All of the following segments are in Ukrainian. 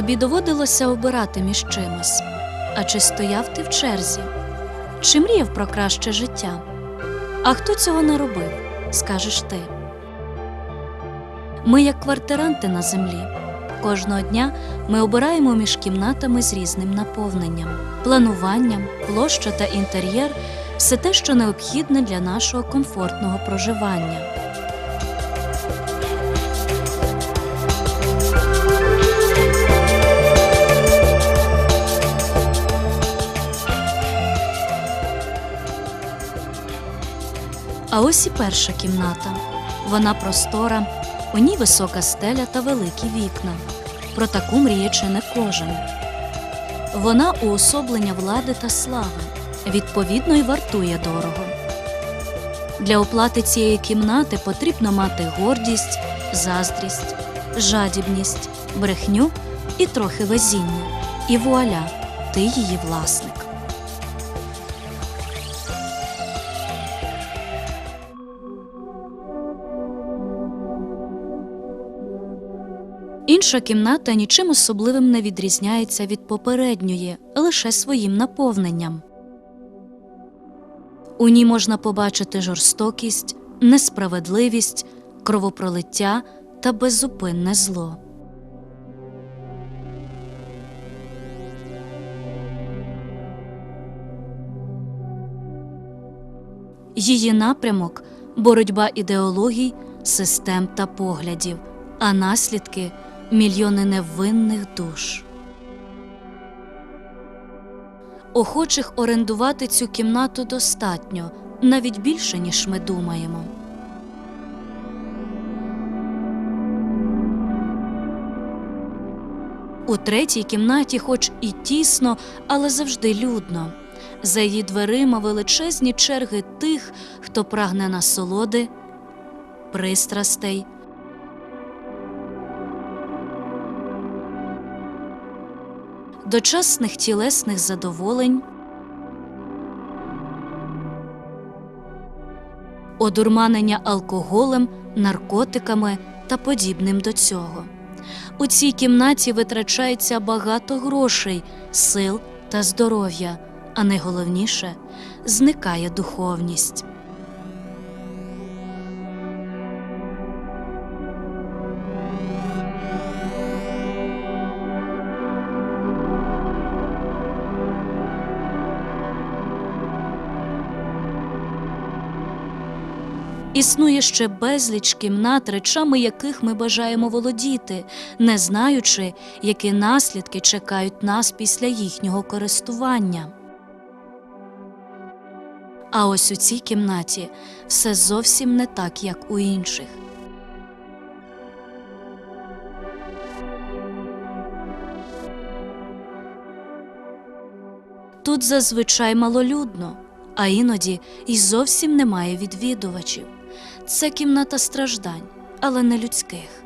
Тобі доводилося обирати між чимось. А чи стояв ти в черзі? Чи мріяв про краще життя? А хто цього не робив, скажеш ти. Ми, як квартиранти на землі, кожного дня ми обираємо між кімнатами з різним наповненням, плануванням, площа та інтер'єр все те, що необхідне для нашого комфортного проживання. А ось і перша кімната. Вона простора, у ній висока стеля та великі вікна. Про таку мріє чи не кожен. Вона уособлення влади та слави, відповідно й вартує дорого. Для оплати цієї кімнати потрібно мати гордість, заздрість, жадібність, брехню і трохи везіння. І вуаля, ти її власник. Інша кімната нічим особливим не відрізняється від попередньої, лише своїм наповненням. У ній можна побачити жорстокість, несправедливість, кровопролиття та беззупинне зло. Її напрямок боротьба ідеологій, систем та поглядів, а наслідки мільйони невинних душ. Охочих орендувати цю кімнату достатньо, навіть більше, ніж ми думаємо. У третій кімнаті, хоч і тісно, але завжди людно. За її дверима величезні черги тих, хто прагне насолоди, пристрастей, дочасних тілесних задоволень, одурманення алкоголем, наркотиками та подібним до цього. У цій кімнаті витрачається багато грошей, сил та здоров'я, а найголовніше зникає духовність. Існує ще безліч кімнат, речами яких ми бажаємо володіти, не знаючи, які наслідки чекають нас після їхнього користування. А ось у цій кімнаті все зовсім не так, як у інших. Тут зазвичай малолюдно, а іноді й зовсім немає відвідувачів. Це кімната страждань, але не людських.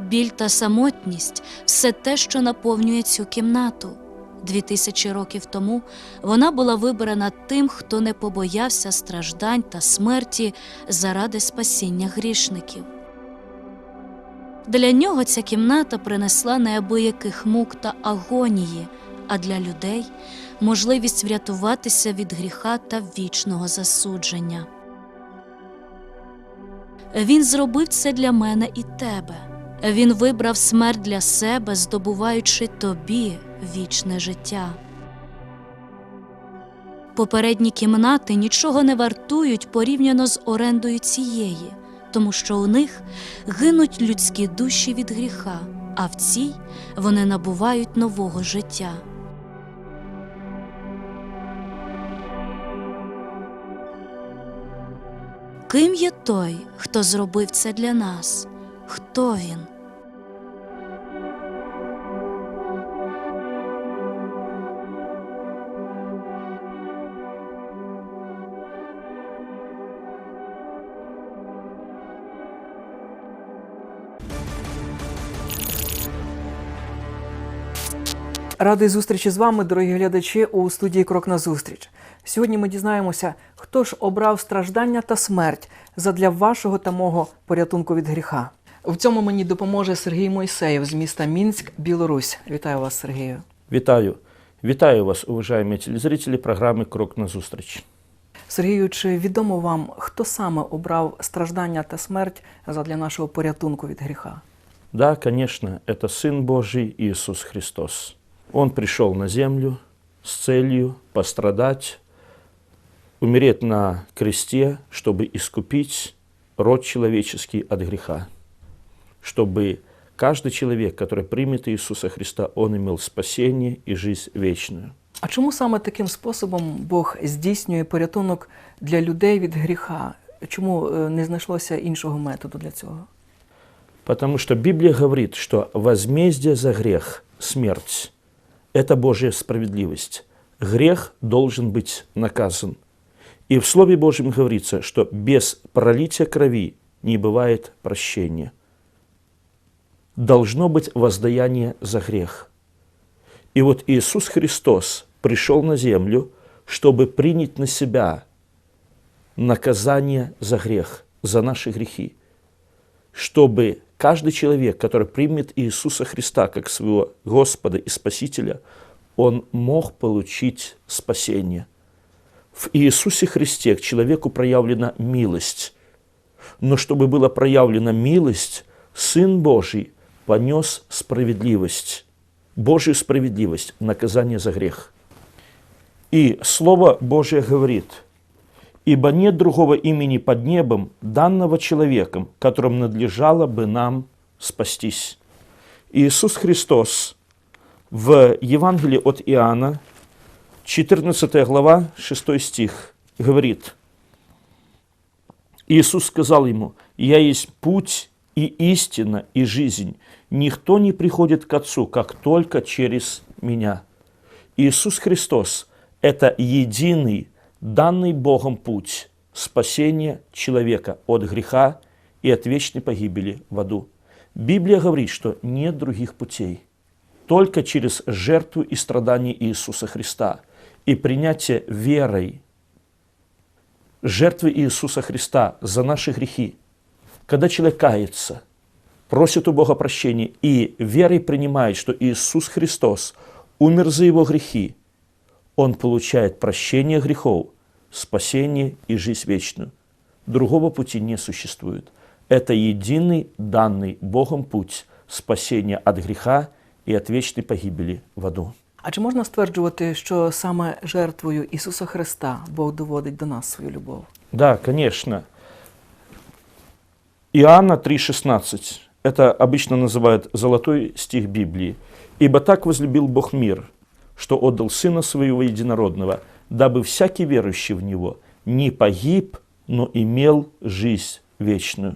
Біль та самотність все те, що наповнює цю кімнату. Дві тисячі років тому вона була вибрана тим, хто не побоявся страждань та смерті заради спасіння грішників. Для нього ця кімната принесла неабияких мук та агонії, а для людей можливість врятуватися від гріха та вічного засудження. Він зробив це для мене і тебе. Він вибрав смерть для себе, здобуваючи тобі вічне життя. Попередні кімнати нічого не вартують порівняно з орендою цієї, тому що у них гинуть людські душі від гріха, а в цій вони набувають нового життя. Ким є той, хто зробив це для нас? Хто він? Радий зустрічі з вами, дорогі глядачі, у студії Крок на зустріч. Сьогодні ми дізнаємося, хто ж обрав страждання та смерть задля вашого та мого порятунку від гріха. В цьому мені допоможе Сергій Мойсеєв з міста Мінськ, Білорусь. Вітаю вас, Сергію. Вітаю. Вітаю вас, уважаемые телезрители программы «Крок на зустріч». Сергію, чи відомо вам, хто саме обрав страждання та смерть задля нашого порятунку від гріха? Да, конечно, это Сын Божий Иисус Христос. Он пришел на землю с целью пострадать, умереть на кресте, чтобы искупить род человеческий от греха, чтобы каждый человек, который примет Иисуса Христа, он имел спасение и жизнь вечную. А чому саме таким способом Бог здійснює порятунок для людей від гріха? Чому е, не знайшлося іншого методу для цього? Потому что Библия говорит, что возмездие за грех – смерть. Это Божья справедливость. Грех должен быть наказан. и в Слове Божьем говорится, что без пролития крови не бывает прощения. Должно быть воздаяние за грех. И вот Иисус Христос пришел на землю, чтобы принять на себя наказание за грех, за наши грехи чтобы каждый человек, который примет Иисуса Христа как своего Господа и Спасителя, он мог получить спасение. В Иисусе Христе к человеку проявлена милость. Но чтобы была проявлена милость, Сын Божий понес справедливость, Божью справедливость, наказание за грех. И Слово Божие говорит – Ибо нет другого имени под небом, данного человеком, которым надлежало бы нам спастись. Иисус Христос в Евангелии от Иоанна, 14 глава, 6 стих, говорит, Иисус сказал ему, «Я есть путь и истина и жизнь. Никто не приходит к Отцу, как только через Меня». Иисус Христос – это единый данный Богом путь спасения человека от греха и от вечной погибели в аду. Библия говорит, что нет других путей. Только через жертву и страдания Иисуса Христа и принятие верой жертвы Иисуса Христа за наши грехи. Когда человек кается, просит у Бога прощения и верой принимает, что Иисус Христос умер за его грехи, он получает прощение грехов, спасение и жизнь вечную. Другого пути не существует. Это единый данный Богом путь спасения от греха и от вечной погибели в аду. А чи можна стверджувати, що саме жертвою Ісуса Христа Бог доводить до нас свою любов? Да, конечно. Иоанна 3,16. Это обычно называют золотой стих Библии. «Ибо так возлюбил Бог мир, что отдал Сына Своего Единородного, дабы всякий верующий в Него не погиб, но имел жизнь вечную».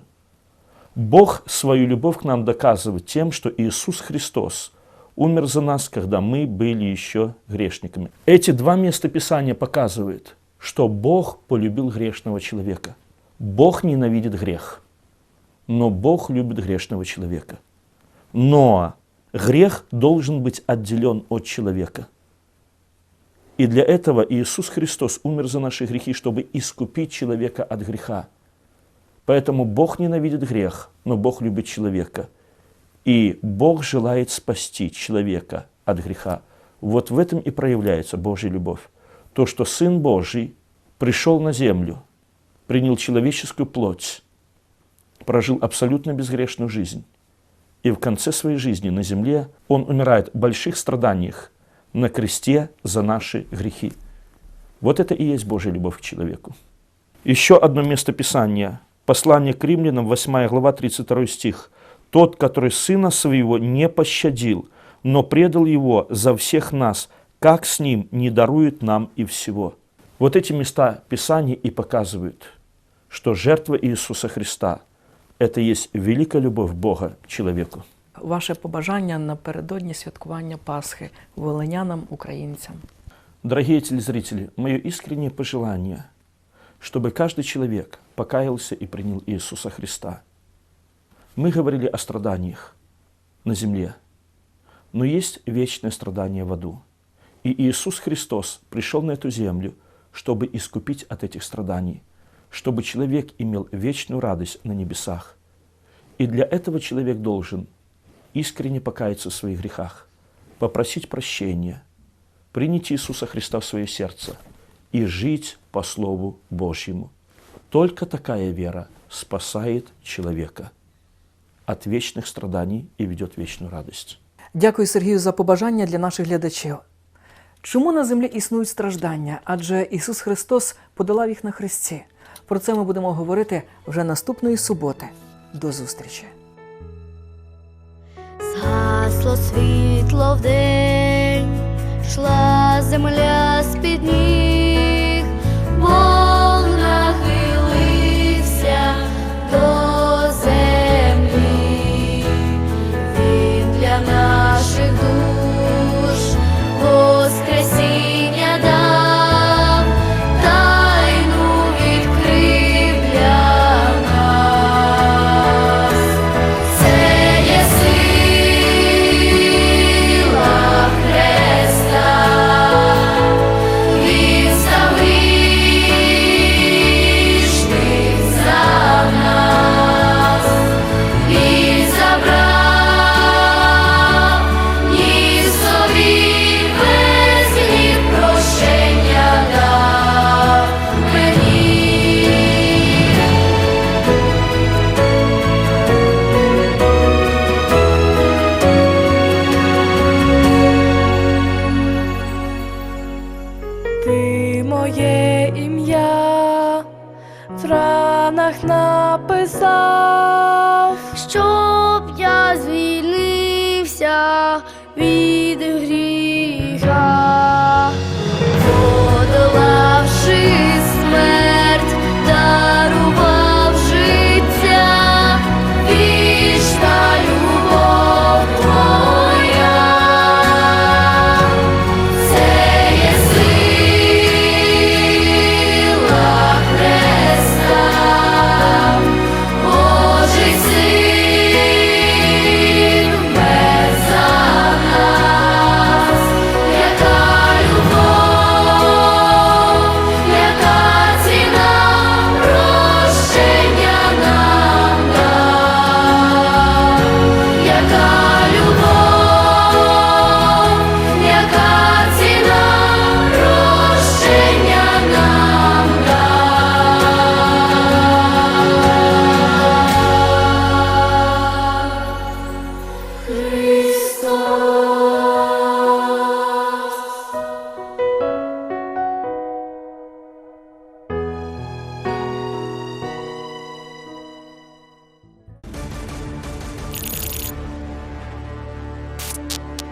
Бог свою любовь к нам доказывает тем, что Иисус Христос умер за нас, когда мы были еще грешниками. Эти два места Писания показывают, что Бог полюбил грешного человека. Бог ненавидит грех, но Бог любит грешного человека. Но грех должен быть отделен от человека. И для этого Иисус Христос умер за наши грехи, чтобы искупить человека от греха. Поэтому Бог ненавидит грех, но Бог любит человека. И Бог желает спасти человека от греха. Вот в этом и проявляется Божья любовь. То, что Сын Божий пришел на землю, принял человеческую плоть, прожил абсолютно безгрешную жизнь. И в конце своей жизни на земле Он умирает в больших страданиях на кресте за наши грехи. Вот это и есть Божья любовь к человеку. Еще одно место Писания. Послание к римлянам, 8 глава, 32 стих. «Тот, который Сына Своего не пощадил, но предал Его за всех нас, как с Ним не дарует нам и всего». Вот эти места Писания и показывают, что жертва Иисуса Христа – это есть великая любовь Бога к человеку. Ваше побажання напередодні святкування Пасхи волинянам, українцям. Дорогие телезрители, мое искреннее пожелание, чтобы каждый человек покаялся и принял Иисуса Христа. Мы говорили о страданиях на земле, но есть вечное страдание в аду. И Иисус Христос пришел на эту землю, чтобы искупить от этих страданий, чтобы человек имел вечную радость на небесах. И для этого человек должен искренне покаяться в своих грехах, попросить прощения, принять Иисуса Христа в свое сердце и жить по Слову Божьему. Только такая вера спасает человека от вечных страданий и ведет вечную радость. Дякую Сергію за побажання для наших глядачів. Чому на землі існують страждання? Адже Ісус Христос подолав їх на хресті. Про це ми будемо говорити вже наступної суботи. До зустрічі! Згасло світло вдень, шла земля з-під ніг, We.